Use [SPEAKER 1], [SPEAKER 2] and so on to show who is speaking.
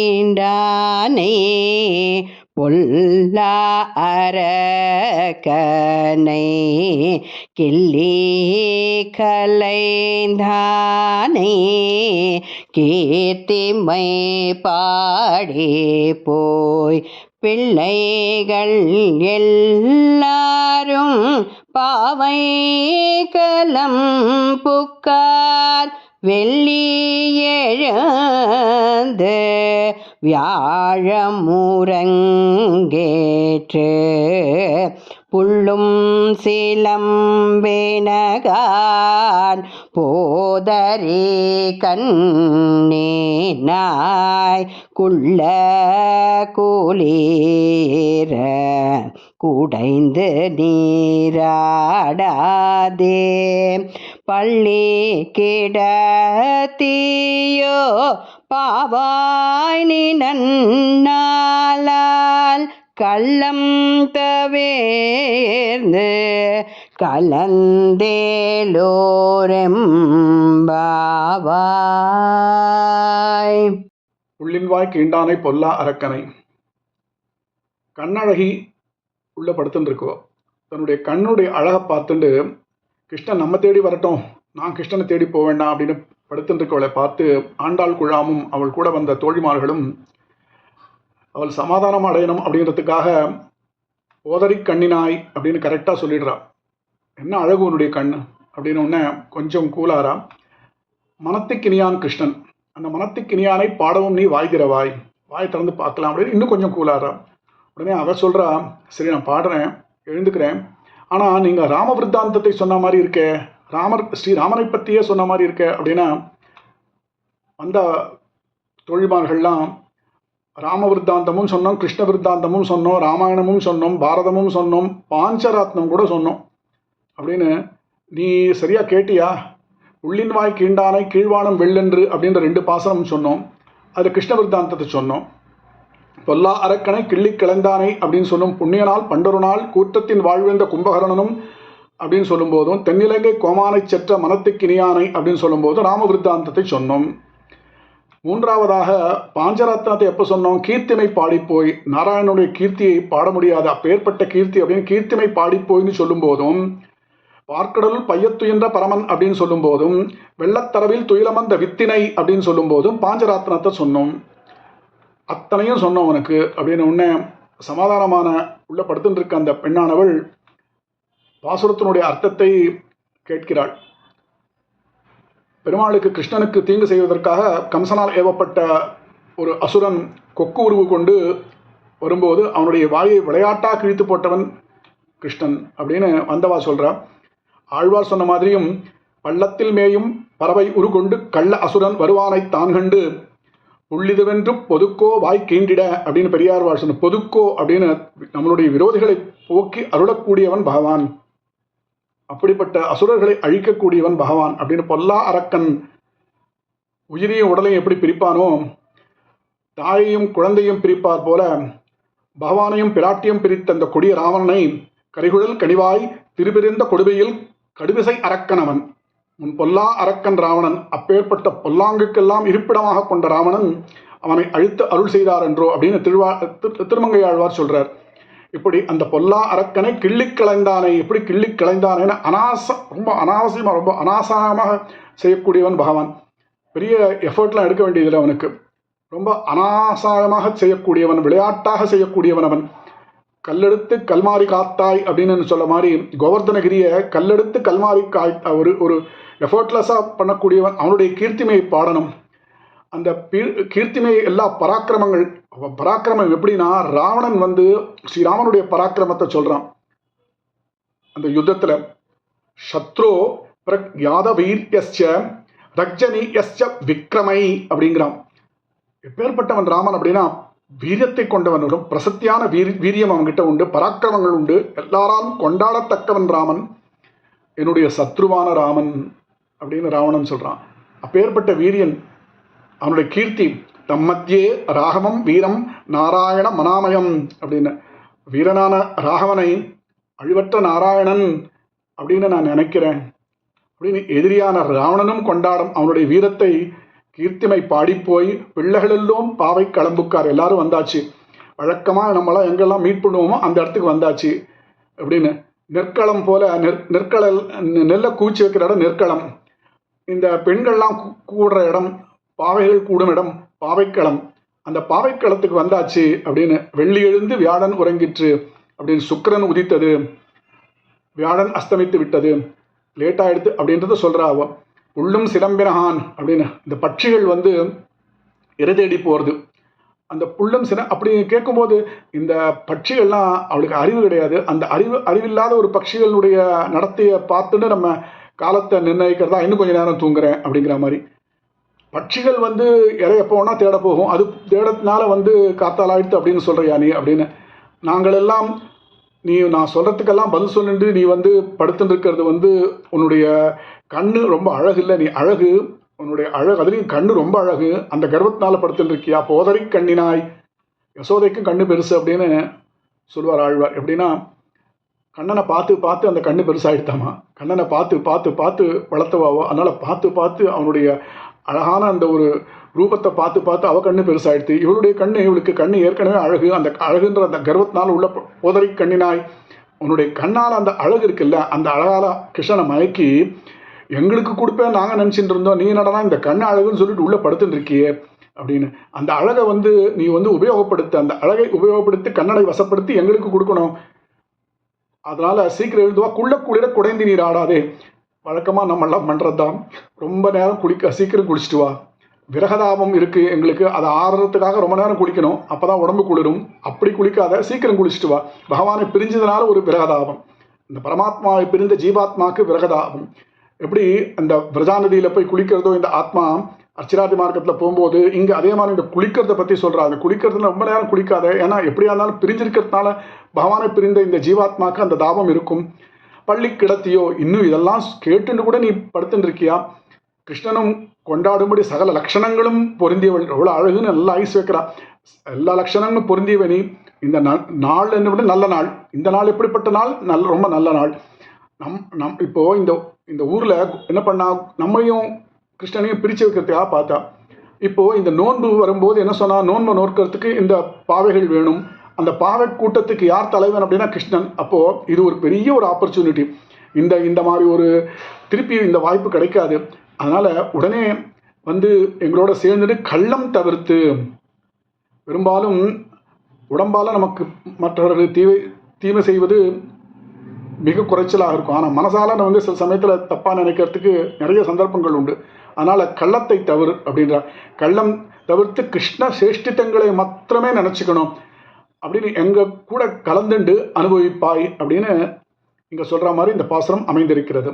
[SPEAKER 1] உள்ளின்வாய்க்கீண்டானே பொல்லா அரக்கனை கிள்ளி கலைந்தானே கீர்த்திமை பாடி போய் பிள்ளைகள் எல்லாரும் பாவை கலம் புக்கார் வெள்ளி வியாழமுரங்கேற்று புள்ளும் சிலம்பேனகான் போதரி கண்ணீனாய் குள்ள கூலீர குடைந்து நீராடாதே. பள்ளி கிடத்தியோ பாவாய் நீ நன்னாலால் கள்ளம் தவேர்ந்து கலந்தேலோரெம்பாவாய்
[SPEAKER 2] உள்ளின்வாய் கீண்டானை பொல்லா அரக்கனை கண்ணழகி உள்ள படுத்துன்னு இருக்கோ தன்னுடைய கண்ணுடைய அழகை பார்த்துட்டு கிருஷ்ணன் நம்ம தேடி வரட்டும். நான் கிருஷ்ணனை தேடி போக வேண்டாம் அப்படின்னு படுத்துட்டு பார்த்து ஆண்டாள் குழாமும் அவள் கூட வந்த தோழிமார்களும் அவள் சமாதானம் அடையணும் அப்படிங்கிறதுக்காக ஓதரி கண்ணினாய் அப்படின்னு கரெக்டாக சொல்லிடுறா. என்ன அழகு உன்னுடைய கண் அப்படின்னு ஒன்று கொஞ்சம் கூலாரா மனத்துக்கினியான் கிருஷ்ணன். அந்த மனத்துக்கினியானை பாடவும் நீ வாய்கிறவாய். வாய் திறந்து பார்க்கலாம் அப்படின்னு இன்னும் கொஞ்சம் கூலாரா உடனே அவ சொல்கிறா சரி நான் பாடுறேன் எழுந்துக்கிறேன். ஆனால் நீங்கள் ராம விருத்தாந்தத்தை சொன்ன மாதிரி இருக்கே ராமர் ஸ்ரீராமனை பற்றியே சொன்ன மாதிரி இருக்கே அப்படின்னா வந்த தொழில்மார்கள்லாம் ராம விருத்தாந்தமும் சொன்னோம் கிருஷ்ண விருத்தாந்தமும் சொன்னோம் ராமாயணமும் சொன்னோம் பாரதமும் சொன்னோம் பாஞ்சராத்னம் கூட சொன்னோம். அப்படின்னு நீ சரியாக கேட்டியா? உள்ளின் வாய் கீண்டானை கீழ்வானம் வெள்ளென்று அப்படின்ற ரெண்டு பாசனம் சொன்னோம். அதில் கிருஷ்ண விருத்தாந்தத்தை சொன்னோம். பொல்லா அரக்கனை கிள்ளி கிளந்தானை அப்படின்னு சொல்லும் புண்ணிய நாள் பண்டொரு நாள் கூட்டத்தின் வாழ்விந்த கும்பகரணனும் அப்படின்னு சொல்லும்போதும் தென்னிலங்கை கோமானை செற்ற மனத்துக்கினியானை அப்படின்னு சொல்லும்போது ராம விருத்தாந்தத்தை சொன்னோம். மூன்றாவதாக பாஞ்சரத்னத்தை எப்போ சொன்னோம்? கீர்த்திமை பாடிப்போய். நாராயணனுடைய கீர்த்தியை பாட முடியாது. அப்பேற்பட்ட கீர்த்தி அப்படின்னு கீர்த்திமை பாடிப்போய்னு சொல்லும்போதும் பார்க்கடலுள் பையத்துயின்ற பரமன் அப்படின்னு சொல்லும்போதும் வெள்ளத்தரவில் துயிலமந்த வித்தினை அப்படின்னு சொல்லும்போதும் பாஞ்சராத்னத்தை சொன்னோம். அத்தனையும் சொன்ன உனக்கு. அப்படின்னு உடனே சமாதானமான உள்ள படுத்துட்டு இருக்க அந்த பெண்ணானவள் பாசுரத்தினுடைய அர்த்தத்தை கேட்கிறாள். பெருமாளுக்கு கிருஷ்ணனுக்கு தீங்கு செய்வதற்காக கம்சனால் ஏவப்பட்ட ஒரு அசுரன் கொக்கு உருவு கொண்டு வரும்போது அவனுடைய வாயை விளையாட்டாக கிழித்து போட்டவன் கிருஷ்ணன் அப்படின்னு வந்தவா சொல்கிறா ஆழ்வார் சொன்ன மாதிரியும் பள்ளத்தில் மேயும் பறவை உருகொண்டு கள்ள அசுரன் வருவானை தான் கண்டு உள்ளிதுவென்று பொதுக்கோ வாய் கீண்டிட அப்படின்னு பெரியார்வாள் சொன்ன பொதுக்கோ அப்படின்னு நம்மளுடைய விரோதிகளை போக்கி அருளக்கூடியவன் பகவான். அப்படிப்பட்ட அசுரர்களை அழிக்கக்கூடியவன் பகவான் அப்படின்னு பொல்லா அரக்கன் உயிரையும் உடலையும் எப்படி பிரிப்பானோ தாயையும் குழந்தையும் பிரிப்பார் போல பகவானையும் பிராட்டியும் பிரித்த அந்த கொடிய ராவணனை கரிகுழல் கனிவாய் திருபிரிந்த கொடுமையில் கடுவிசை அரக்கனவன் உன் பொல்லா அரக்கன் ராவணன் அப்பேற்பட்ட பொல்லாங்குக்கெல்லாம் இருப்பிடமாக கொண்ட ராவணன் அவனை அழித்து அருள் செய்தார் என்றோ அப்படின்னு திருவா திரு- திருமங்கையாழ்வார் சொல்றார். இப்படி அந்த பொல்லா அரக்கனை கிள்ளிக் களைந்தானை எப்படி கிள்ளிக் களைந்தானேன்னு அனாச ரொம்ப அனாவசியமாக ரொம்ப அனாசாயமாக செய்யக்கூடியவன் பகவான். பெரிய எஃபர்ட்லாம் எடுக்க வேண்டியதில்லை அவனுக்கு. ரொம்ப அனாசாயமாக செய்யக்கூடியவன் விளையாட்டாக செய்யக்கூடியவன் அவன். கல்லெடுத்து கல்மாரி காத்தாய் அப்படின்னு சொல்ல மாதிரி கோவர்தனகிரியை கல்லெடுத்து கல்மாரி காய் ஒரு ஒரு எஃபர்ட்லெஸ்ஸாக பண்ணக்கூடியவன் அவனுடைய கீர்த்திமையை பாடணும். அந்த பீ- கீர்த்திமை எல்லா பராக்கிரமங்கள் பராக்கிரமம் எப்படின்னா ராவணன் வந்து ஸ்ரீராமனுடைய பராக்கிரமத்தை சொல்கிறான் அந்த யுத்தத்தில் சத்ரோ பிரக் ரக்ஜனி ரக்ஜனீயஸ்ய விக்ரமை அப்படிங்கிறான். எப்பேற்பட்டவன் ராமன் அப்படின்னா வீரியத்தை கொண்டவனுடன் பிரசத்தியான வீர் வீரியம் அவன்கிட்ட உண்டு பராக்கிரமங்கள் உண்டு எல்லாராலும் கொண்டாடத்தக்கவன் ராமன் என்னுடைய சத்ருவான ராமன். அப்படின்னு ராவணன் சொல்கிறான் அப்பேற்பட்ட வீரியன் அவனுடைய கீர்த்தி தம்மத்தியே ராகவம் வீரம் நாராயண மனாமயம் அப்படின்னு. வீரனான ராகவனை அழிவற்ற நாராயணன் அப்படின்னு நான் நினைக்கிறேன். அப்படின்னு எதிரியான ராவணனும் கொண்டாடும் அவனுடைய வீரத்தை கீர்த்திமை பாடிப்போய் பிள்ளைகளெல்லாம் பாவை களம்புக்கார் எல்லாரும் வந்தாச்சு. வழக்கமாக நம்மளாம் எங்கெல்லாம் மீட் பண்ணுவோமோ அந்த இடத்துக்கு வந்தாச்சு. அப்படின்னு நெற்களம் போல நெற் நெற்களல் நெல்லை கூச்சி வைக்கிற இடம் நெற்களம். இந்த பெண்கள்லாம் கூ- கூடுற இடம் பாவைகள் கூடும் இடம் பாவைக்களம். அந்த பாவைக்களத்துக்கு வந்தாச்சு அப்படின்னு வெள்ளி எழுந்து வியாழன் உறங்கிற்று அப்படின்னு சுக்கிரன் உதித்தது. வியாழன் அஸ்தமித்து விட்டது. லேட்டாயிடுது அப்படின்றத சொல்கிறா உள்ளும் சிலம்பினகான் அப்படின்னு இந்த பட்சிகள் வந்து இரை தேடி போகிறது அந்த புல்லும் சின அப்படி கேட்கும்போது இந்த பட்சிகள்லாம் அவளுக்கு அறிவு கிடையாது. அந்த அறிவு அறிவில்லாத ஒரு பட்சிகளுடைய நடத்தையை பார்த்துட்டு நம்ம காலத்தை நிர்ணயிக்கிறதா? இன்னும் கொஞ்சம் நேரம் தூங்குறேன் அப்படிங்கிற மாதிரி. பட்சிகள் வந்து இறை எப்போ வேணால் தேட போகும். அது தேடத்தினால வந்து காத்தால் ஆயிடுத்து அப்படின்னு சொல்கிறியா நீ அப்படின்னு. நாங்களெல்லாம் நீ நான் சொல்கிறதுக்கெல்லாம் பதில் சொல்லிட்டு நீ வந்து படுத்துட்டு இருக்கிறது வந்து உன்னுடைய கண்ணு ரொம்ப அழகு இல்லை. நீ அழகு உன்னுடைய அழகு அதுலேயும் கண்ணு ரொம்ப அழகு. அந்த கர்வத்தினால படுத்துட்டு இருக்கியா போதரை கண்ணினாய். யசோதைக்கும் கண்ணு பெருசு அப்படின்னு சொல்லுவார் ஆழ்வார். எப்படின்னா கண்ணனை பார்த்து பார்த்து அந்த கண்ணு பெருசாகிடுத்தாமா கண்ணனை பார்த்து பார்த்து பார்த்து வளர்த்தவாவோ? அதனால் பார்த்து பார்த்து அவனுடைய அழகான அந்த ஒரு ரூபத்தை பார்த்து பார்த்து அவள் கண்ணு பெருசாகிடுது இவளுடைய கண்ணு இவளுக்கு கண்ணு ஏற்கனவே அழகு. அந்த அழகுன்ற அந்த கர்வத்தினால் உள்ள போதரை கண்ணினாய். உன்னுடைய கண்ணால் அந்த அழகு இருக்குல்ல அந்த அழகால கிருஷ்ணனை மயக்கி எங்களுக்கு கொடுப்பேன் நாங்கள் நினச்சிட்டு இருந்தோம். நீ நடனா இந்த கண்ணு அழகுன்னு சொல்லிட்டு உள்ளே படுத்துன்னு இருக்கியே அப்படின்னு. அந்த அழகை வந்து நீ வந்து உபயோகப்படுத்த அந்த அழகை உபயோகப்படுத்தி கண்ணனை வசப்படுத்தி எங்களுக்கு கொடுக்கணும். அதனால் சீக்கிரம் எழுதுவா குள்ள குளிர குடைந்து நீர் ஆடாதே. வழக்கமாக நம்மெல்லாம் பண்ணுறது தான் ரொம்ப நேரம் குளிக்க சீக்கிரம் குளிச்சுட்டு வா. விரகதாபம் இருக்குது எங்களுக்கு. அதை ஆறுறதுக்காக ரொம்ப நேரம் குளிக்கணும். அப்போ தான் உடம்பு குளிரும். அப்படி குளிக்காத சீக்கிரம் குளிச்சுட்டு வா. பகவானை பிரிஞ்சதுனால ஒரு விரகதாபம். இந்த பரமாத்மாவை பிரிந்த ஜீவாத்மாவுக்கு விரகதாபம். எப்படி அந்த விரஜா நதியில் போய் குளிக்கிறதோ இந்த ஆத்மா அர்ச்சிராதி மார்க்கத்தில் போகும்போது இங்கே அதே மாதிரி இந்த குளிக்கிறத பற்றி சொல்கிறாங்க குளிக்கிறதுல ரொம்ப நேரம் குளிக்காத ஏன்னா எப்படியா இருந்தாலும் பிரிஞ்சிருக்கிறதுனால பகவானை பிரிந்த இந்த ஜீவாத்மாக்கு அந்த தாபம் இருக்கும். பள்ளி கிடத்தியோ இன்னும் இதெல்லாம் கேட்டுன்னு கூட நீ படுத்துட்டுருக்கியா கிருஷ்ணனும் கொண்டாடும்படி சகல லட்சணங்களும் பொருந்தியவள். எவ்வளோ அழகுன்னு நல்லா ஐஸ் வைக்கிறா. எல்லா லட்சணங்களும் பொருந்தியவ நீ. இந்த நாள் என்ன விட நல்ல நாள். இந்த நாள் எப்படிப்பட்ட நாள்? நல்ல ரொம்ப நல்ல நாள். நம் நம் இப்போது இந்த இந்த ஊரில் என்ன பண்ணால் நம்மையும் கிருஷ்ணனையும் பிரித்து வைக்கிறதுக்காக பார்த்தா இப்போது இந்த நோன்பு வரும்போது என்ன சொன்னால் நோன்பை நோக்கிறதுக்கு இந்த பாவைகள் வேணும். அந்த பாவை கூட்டத்துக்கு யார் தலைவன் அப்படின்னா கிருஷ்ணன். அப்போது இது ஒரு பெரிய ஒரு ஆப்பர்ச்சுனிட்டி இந்த இந்த மாதிரி ஒரு திருப்பி இந்த வாய்ப்பு கிடைக்காது. அதனால் உடனே வந்து எங்களோட சேர்ந்துட்டு கள்ளம் தவிர்த்து பெரும்பாலும் உடம்பால் நமக்கு மற்றவர்கள் தீவை தீமை செய்வது மிக குறைச்சலாக இருக்கும். ஆனால் மனசால நான் வந்து சில சமயத்தில் தப்பாக நினைக்கிறதுக்கு நிறைய சந்தர்ப்பங்கள் உண்டு. அதனால் கள்ளத்தை தவிர அப்படின்றார் கள்ளம் தவிர்த்து கிருஷ்ண சேஷ்டித்தங்களை மாத்திரமே நினச்சிக்கணும். அப்படின்னு எங்கள் கூட கலந்துண்டு அனுபவிப்பாய் அப்படின்னு இங்கே சொல்கிற மாதிரி இந்த பாசுரம் அமைந்திருக்கிறது.